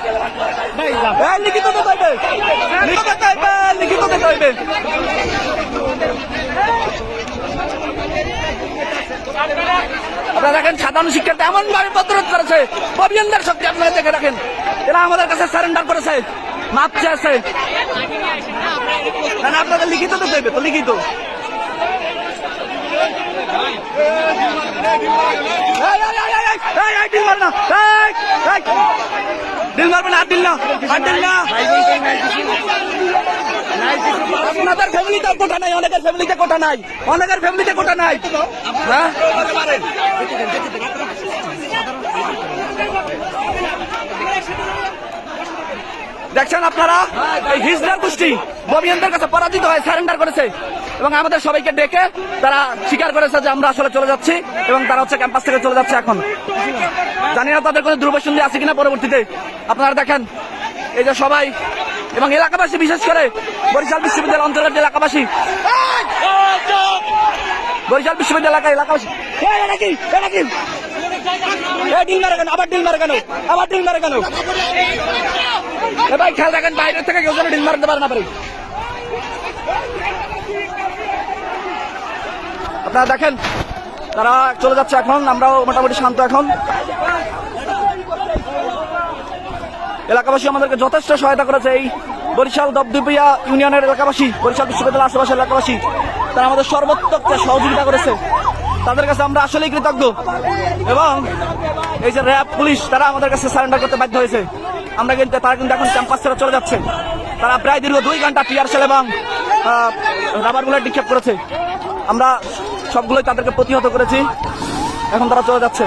এ, লিখিত দিতে হইবে লিখিত দিতে হইবে লিখিত দিতে হইবে আপনারা দেখেন সাধারণ শিক্ষার্থী এমন ভাবে প্রতিরোধ করেছে অভিযানদের শক্তি আপনারা দেখে রাখেন এরা আমাদের কাছে সারেন্ডার করেছে মাপ চেয়েছে না, না, আপনাদের লিখিত তো হইবে তো লিখিত এই, এই, এই। ডিল মারবেন আর ডিল না, আর ডিল না। আপনাদের ফ্যামিলিতে কোটা নাই, অনেকের ফ্যামিলিতে কোটা নাই, অনেকের ফ্যামিলিতে কোটা নাই। হ্যাঁ? দেখছেন আপনারা? এই হিজড়ার গোষ্ঠী ববিয়ানদের কাছে পরাজিত হয়ে সারেন্ডার করেছে। এবং আমাদের সবাইকে ডেকে তারা স্বীকার করেছে যে আমরা আসলে চলে যাচ্ছি এবং তারা হচ্ছে ক্যাম্পাস থেকে চলে যাচ্ছে এখন। জানি না তাদের কোনো দুর্বসন্ধি আছে কিনা পরবর্তীতে। আপনারা দেখেন, এই যে সবাই এবং এলাকাবাসী বিশেষ করে বরিশাল বিশ্ববিদ্যালয় অন্তর্গত এলাকাবাসী। বরিশাল বিশ্ববিদ্যালয় এলাকা এলাকাবাসী। আবার ডিল কেন? আবার ডিল মারে কেন? ভাই থেকে কেউ যেন ডিল মারতে পারে না আপনারা দেখেন, তারা চলে যাচ্ছে এখন, আমরাও মোটামুটি শান্ত এখন। এলাকাবাসী আমাদেরকে যথেষ্ট সহায়তা করেছে এই বরিশাল দবদুবিয়া ইউনিয়নের এলাকাবাসী, বরিশাল বিশ্ববিদ্যালয় আশেপাশের এলাকাবাসী। তারা আমাদের সর্বোত্তক সহযোগিতা করেছে। তাদের কাছে আমরা আসলেই কৃতজ্ঞ। এবং এই যে র্যাব, পুলিশ, তারা আমাদের কাছে সারেন্ডার করতে বাধ্য হয়েছে। আমরা কিন্তু তারা কিন্তু এখন ক্যাম্পাস ছেড়ে চলে যাচ্ছে। তারা প্রায় দীর্ঘ দুই ঘণ্টা টিয়ার সেল এবং রাবার বুলেট নিক্ষেপ করেছে। আমরা সবগুলোই তাদেরকে প্রতিহত করেছি। এখন তারা চলে যাচ্ছে।